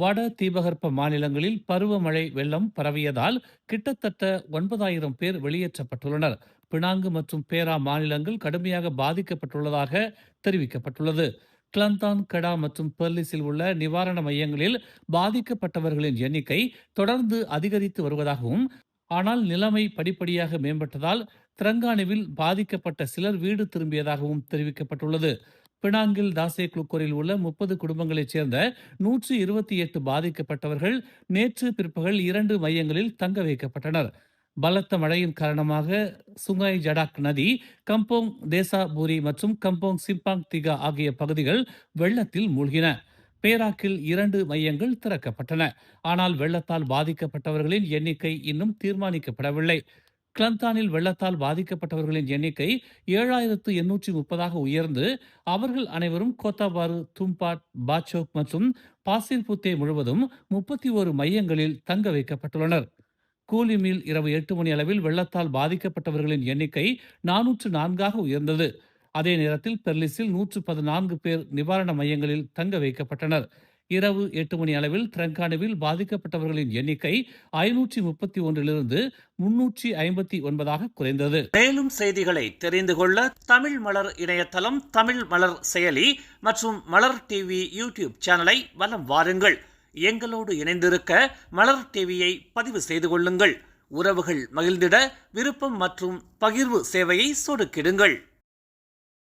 வட தீபகற்ப மாநிலங்களில் பருவமழை வெள்ளம் பரவியதால் கிட்டத்தட்ட ஒன்பதாயிரம் பேர் வெளியேற்றப்பட்டுள்ளனர். பினாங்கு மற்றும் பேரா மாநிலங்கள் கடுமையாக பாதிக்கப்பட்டுள்ளதாக தெரிவிக்கப்பட்டுள்ளது. கிளந்தான் கடா மற்றும் பெர்லிஸில் உள்ள நிவாரண மையங்களில் பாதிக்கப்பட்டவர்களின் எண்ணிக்கை தொடர்ந்து அதிகரித்து வருவதாகவும் ஆனால் நிலைமை படிப்படியாக மேம்பட்டதால் திரங்கானுவில் பாதிக்கப்பட்ட சிலர் வீடு திரும்பியதாகவும் தெரிவிக்கப்பட்டுள்ளது. பினாங்கில் தாசே குளுக்கோரில் உள்ள முப்பது குடும்பங்களைச் சேர்ந்த நூற்றி இருபத்தி எட்டு பாதிக்கப்பட்டவர்கள் நேற்று பிற்பகல் இரண்டு மையங்களில் தங்க வைக்கப்பட்டனர். பலத்த மழையின் காரணமாக சுங்காய் ஜடாக் நதி கம்போங் தேசாபூரி மற்றும் கம்போங் சிம்பாங் திகா ஆகிய பகுதிகள் வெள்ளத்தில் மூழ்கின. பேராக்கில் இரண்டு மையங்கள் திறக்கப்பட்டன. ஆனால் வெள்ளத்தால் பாதிக்கப்பட்டவர்களின் எண்ணிக்கை இன்னும் தீர்மானிக்கப்படவில்லை. கிளந்தானில் வெள்ளத்தால் பாதிக்கப்பட்டவர்களின் எண்ணிக்கை ஏழாயிரத்து எண்ணூற்றி முப்பதாக உயர்ந்து அவர்கள் அனைவரும் கோத்தாபாரு தும்பாட் பாச்சோக் மற்றும் பாசிர்புத்தே முழுவதும் முப்பத்தி ஓரு மையங்களில் தங்க வைக்கப்பட்டுள்ளனர். கூலிமில் இரவு எட்டு மணி அளவில் வெள்ளத்தால் பாதிக்கப்பட்டவர்களின் எண்ணிக்கை நானூற்று நான்காக உயர்ந்தது. அதே நேரத்தில் பெர்லிஸில் நூற்று பதினான்கு பேர் நிவாரண மையங்களில் தங்க வைக்கப்பட்டனர். இரவு எட்டு மணி அளவில் திரங்கானுவில் பாதிக்கப்பட்டவர்களின் எண்ணிக்கை ஐநூற்றி முப்பத்தி ஒன்றிலிருந்து முன்னூற்றி ஐம்பத்தி ஒன்பதாக குறைந்தது. மேலும் செய்திகளை தெரிந்து கொள்ள தமிழ் மலர் இணையதளம் தமிழ் மலர் செயலி மற்றும் மலர் டிவி யூடியூப் சேனலை வலம் வாருங்கள். எங்களோடு இணைந்திருக்க மலர் டிவியை பதிவு செய்து கொள்ளுங்கள். உறவுகள் மகிழ்ந்திட விருப்பம் மற்றும் பகிர்வு சேவையை சொடுக்கிடுங்கள்.